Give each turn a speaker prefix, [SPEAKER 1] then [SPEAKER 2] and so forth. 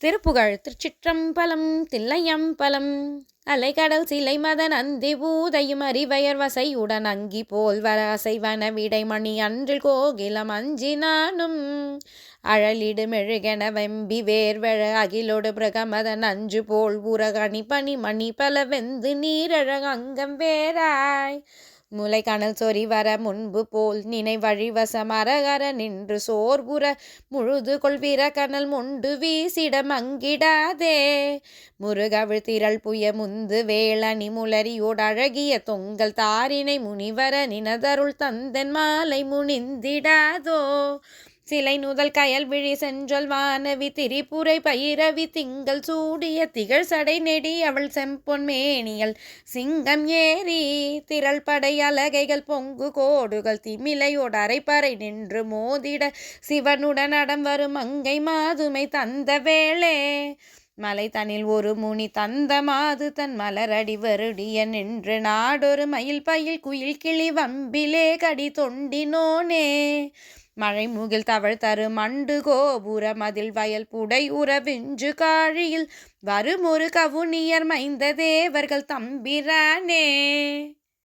[SPEAKER 1] திருப்புகழ் திருச்சிற்றம்பலம் தில்லையம்பலம் அலைக்கடல் சிலை மதன் அந்தி ஊதையும் அறிவயர் வசையுடன் அங்கி போல் வர அசைவன விடைமணி அன்றில் கோகிலம் அஞ்சி நானும். அழலிடு மெழுகென வெம்பி வேர்வழ அகிலோடு பிரகமதன் அஞ்சு போல் உரகணி பனி மணி பல வெந்து நீரழ அங்கம் வேறாய். முளைக்கணல் சொறி வர முன்பு போல் நினை வழிவசம் அரகர நின்று சோர்புற முழுது கொள்வீர கனல் முண்டு வீசிடம் அங்கிடாதே. முருகவிழ் திரள் புய முந்து வேளணி முளரியோடு அழகிய தொங்கல் தாரினை முனிவர நினதருள் தந்தன் மாலை முனிந்திடாதோ. சிலை நுதல் கயல் விழி சென்றல் வானவி திரிபுரை பயிரவி திங்கள் சூடிய திகழ் சடை நெடி அவள் செம்பொன் மேனியல் சிங்கம் ஏறி திரள் படை அலகைகள் பொங்கு கோடுகள் திமிலையோடு அரைப்பறை நின்று மோதிட சிவனுடன் அடம் வரும் அங்கை மாதுமை தந்த வேளே. மலை தனில் ஒரு முனி தந்த மாது தன் மலரடி வருடிய நின்று நாடொரு மயில் பயில் குயில் கிளி வம்பிலே கடி தொண்டினோனே மழை முகில் தவழ் தரு மண்டு கோபுர மதில் வயல் புடை உறவிஞ்சு காழியில். வருமொரு கவுனியர் மைந்த தேவர்கள் தம்பிரானே.